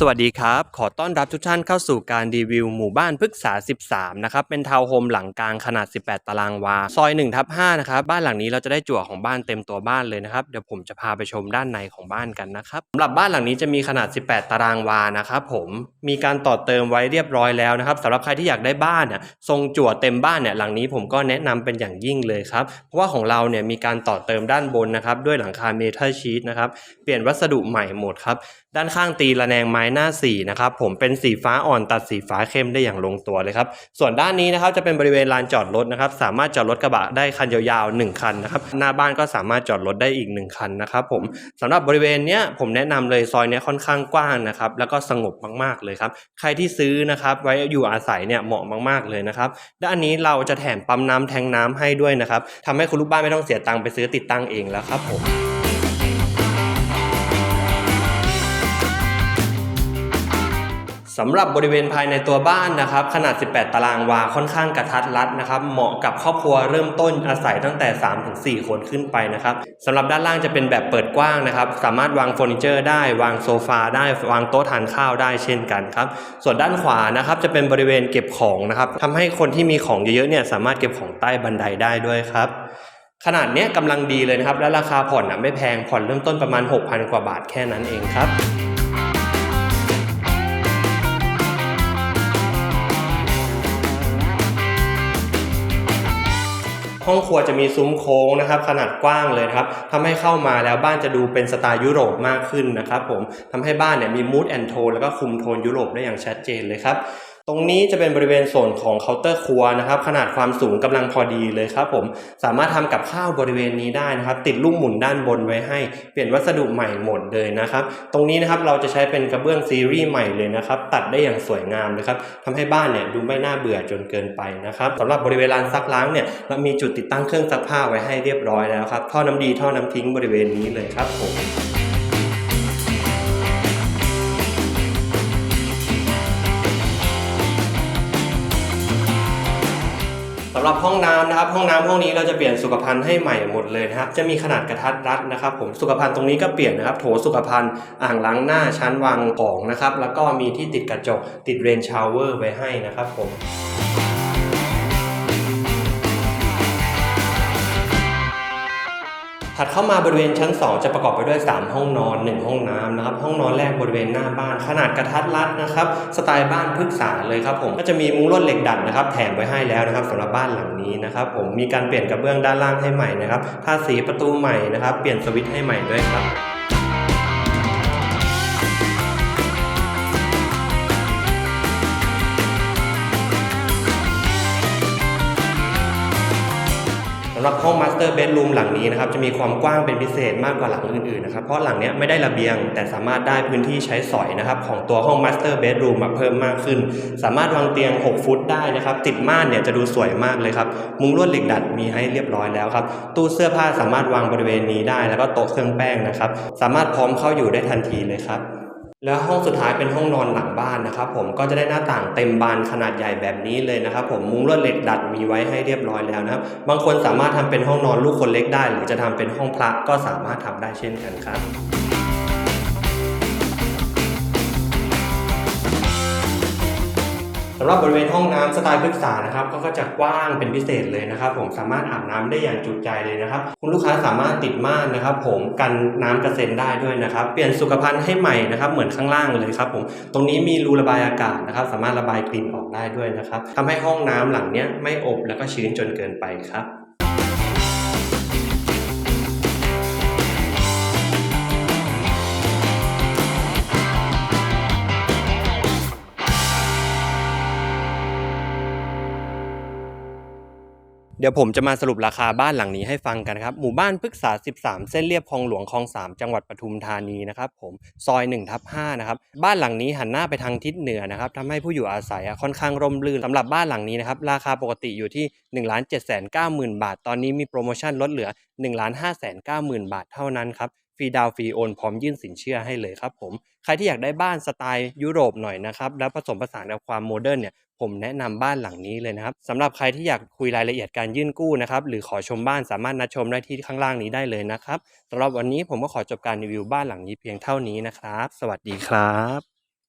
สวัสดีครับ ขอต้อนรับทุกท่านเข้าสู่การรีวิวหมู่บ้านพฤกษา 13 นะครับ เป็นทาวน์โฮมหลังกลางขนาด 18 ตารางวา ซอย1ทับ5นะครับ บ้านหลังนี้เราจะได้จั่วของบ้านเต็มตัวบ้านเลยนะครับ เดี๋ยวผมจะพาไปชมด้านในของบ้านกันนะครับสำหรับบ้านหลังนี้จะมีขนาด 18 ตารางวา นะครับผม มีการต่อเติมไว้เรียบร้อยแล้วนะครับสำหรับใครที่อยากได้บ้านเนี่ยทรงจั่วเต็มบ้านเนี่ย หลังนี้ผมก็แนะนำเป็นอย่างยิ่งเลยครับ เพราะว่าของเราเนี่ยมีการต่อเติมด้านบนนะครับ ด้วยหลังคาเมทัลชีตนะครับ เปลี่ยนวัสดุใหม่หมดครับ ด้านข้างตีระแนงไม้หน้าสีนะครับผมเป็นสีฟ้าอ่อนตัดสีฟ้าเข้มได้อย่างลงตัวเลยครับ ส่วนด้านนี้นะครับจะเป็นบริเวณลานจอดรถนะครับ สามารถจอดรถกระบะได้คันยาวๆ1คันนะครับ หน้าบ้านก็สามารถจอดรถได้อีก 1 คันนะครับผมสำหรับบริเวณเนี้ยผมแนะนำเลยซอยเนี้ยค่อนข้างกว้างนะครับ แล้วก็สงบมากๆเลยครับ ใครที่ซื้อนะครับไว้อยู่อาศัยเนี่ยเหมาะมากๆเลยนะครับ ด้านนี้เราจะแถมปั๊มน้ำแทงน้ำให้ด้วยนะครับทำให้คุณลูกบ้านไม่ต้องเสียตังค์ไปซื้อติดตั้งเองแล้วครับผม สำหรับบริเวณภายในตัวบ้านนะครับ ขนาด 18 ตารางวาค่อนข้างกระทัดรัดนะครับ เหมาะกับครอบครัวเริ่มต้นอาศัยตั้งแต่ 3-4 คนขึ้นไปนะครับสำหรับด้านล่างจะเป็นแบบเปิดกว้างนะครับ สามารถวางเฟอร์นิเจอร์ได้วางโซฟาได้วางโต๊ะทานข้าวได้เช่นกันครับ ส่วนด้านขวานะครับจะเป็นบริเวณเก็บของนะครับทำให้คนที่มีของเยอะๆเนี่ยสามารถเก็บของใต้บันไดได้ด้วยครับขนาดเนี้ยกำลังดีเลยนะครับ และราคาผ่อนอะไม่แพงผ่อนเริ่มต้นประมาณ 6,000 กว่าบาทแค่นั้นเองครับ ห้องครัวจะมีซุ้มโค้งนะครับขนาดกว้างเลยครับทำให้เข้ามาแล้วบ้านจะดูเป็นสไตล์ยุโรปมากขึ้นนะครับผมทำให้บ้านเนี่ยมีมูดแอนโทนแล้วก็คุมโทนยุโรปได้อย่างชัดเจนเลยครับ ตรงนี้จะเป็นบริเวณโซนของเคาน์เตอร์ครัวนะครับ ขนาดความสูงกำลังพอดีเลยครับผมสามารถทำกับข้าวบริเวณนี้ได้นะครับ ติดลูกหมุนด้านบนไว้ให้ เปลี่ยนวัสดุใหม่หมดเลยนะครับ ตรงนี้นะครับเราจะใช้เป็นกระเบื้องซีรีส์ใหม่เลยนะครับ ตัดได้อย่างสวยงามเลยครับทำให้บ้านเนี่ยดูไม่น่าเบื่อจนเกินไปนะครับสำหรับบริเวณลานซักล้างเนี่ยเรามีจุดติดตั้งเครื่องซักผ้าไว้ให้เรียบร้อยแล้วครับท่อน้ำดีท่อน้ำทิ้งบริเวณนี้เลยครับผมำหรับห้องน้ำนะครับห้องน้ำห้องนี้เราจะเปลี่ยนสุขภัณฑ์ให้ใหม่หมดเลยนะครับจะมีขนาดกระทัดรัดนะครับ ผมสุขภัณฑ์ตรงนี้ก็เปลี่ยนนะครับ โถสุขภัณฑ์อ่างล้างหน้าชั้นวางของนะครับแล้วก็มีที่ติดกระจกติดเรนชาวเวอร์ไว้ให้นะครับผม ถัดเข้ามาบริเวณชั้น 2 จะประกอบไปด้วย 3 ห้องนอน 1 ห้องน้ำนะครับ ห้องนอนแรกบริเวณหน้าบ้าน ขนาดกระทัดรัดนะครับ สไตล์บ้านพฤกษาเลยครับผมก็จะมีมุ้งลวดเหล็กดัดนะครับ แถมไว้ให้แล้วนะครับสำหรับบ้านหลังนี้นะครับ ผมมีการเปลี่ยนกระเบื้องด้านล่างให้ใหม่นะครับทาสีประตูใหม่นะครับ เปลี่ยนสวิตช์ให้ใหม่ด้วยครับ รับห้องมาสเตอร์เบดรูมหลังนี้นะครับจะมีความกว้างเป็นพิเศษมากกว่าหลังอื่นๆนะครับเพราะหลังเนี้ยไม่ได้ระเบียง แต่สามารถได้พื้นที่ใช้สอยนะครับของตัวห้องมาสเตอร์เบดรูมเพิ่มมากขึ้น สามารถวางเตียง 6 ฟุตได้นะครับติดม่านเนี่ยจะดูสวยมากเลยครับมุ้งลวดเหล็กดัดมีให้เรียบร้อยแล้วครับตู้เสื้อผ้าสามารถวางบริเวณนี้ได้ แล้วก็โต๊ะเครื่องแป้งนะครับสามารถพร้อมเข้าอยู่ได้ทันทีเลยครับ แล้วห้องสุดท้ายเป็นห้องนอนหลังบ้านนะครับผมก็จะได้หน้าต่างเต็มบานขนาดใหญ่แบบนี้เลยนะครับผมมุ้งลวดเหล็กดัดมีไว้ให้เรียบร้อยแล้วนะครับบางคนสามารถทำเป็นห้องนอนลูกคนเล็กได้ หรือจะทำเป็นห้องพระก็สามารถทำได้เช่นกันครับ สำหรับบริเวณห้องน้ำสไตล์พฤกษานะครับก็จะกว้างเป็นพิเศษเลยนะครับ ผมสามารถอาบน้ำได้อย่างจุใจเลยนะครับ คุณลูกค้าสามารถติดม่านนะครับ ผมกันน้ำกระเซ็นได้ด้วยนะครับ เปลี่ยนสุขภัณฑ์ให้ใหม่นะครับ เหมือนข้างล่างเลยครับ ผมตรงนี้มีรูระบายอากาศนะครับ สามารถระบายกลิ่นออกได้ด้วยนะครับทำให้ห้องน้ำหลังนี้ไม่อบแล้วก็ชื้นจนเกินไปครับ เดี๋ยวผมจะมาสรุปราคาบ้านหลังนี้ให้ฟังกันครับ หมู่บ้านพฤกษา 13 เส้นเรียบคลองหลวงคลอง 3 จังหวัดปทุมธานีนะครับผมซอย1ทับ5นะครับบ้านหลังนี้หันหน้าไปทางทิศเหนือนะครับทำให้ผู้อยู่อาศัยค่อนข้างร่มรื่นสำหรับบ้านหลังนี้นะครับราคาปกติอยู่ที่ 1 7 9 0 0 0 0 บาท ตอนนี้มีโปรโมชั่นลดเหลือ 1 5 9 0 0 0 0 บาทเท่านั้นครับฟรีดาวน์ฟรีโอนพร้อมยื่นสินเชื่อให้เลยครับผม ใครที่อยากได้บ้านสไตล์ยุโรปหน่อยนะครับ แล้วผสมผสานกับความโมเดิร์นเนี่ย ผมแนะนำบ้านหลังนี้เลยนะครับสำหรับใครที่อยากคุยรายละเอียดการยื่นกู้นะครับหรือขอชมบ้านสามารถนัดชมได้ที่ข้างล่างนี้ได้เลยนะครับสำหรับวันนี้ผมก็ขอจบการรีวิวบ้านหลังนี้เพียงเท่านี้นะครับ สวัสดีครับ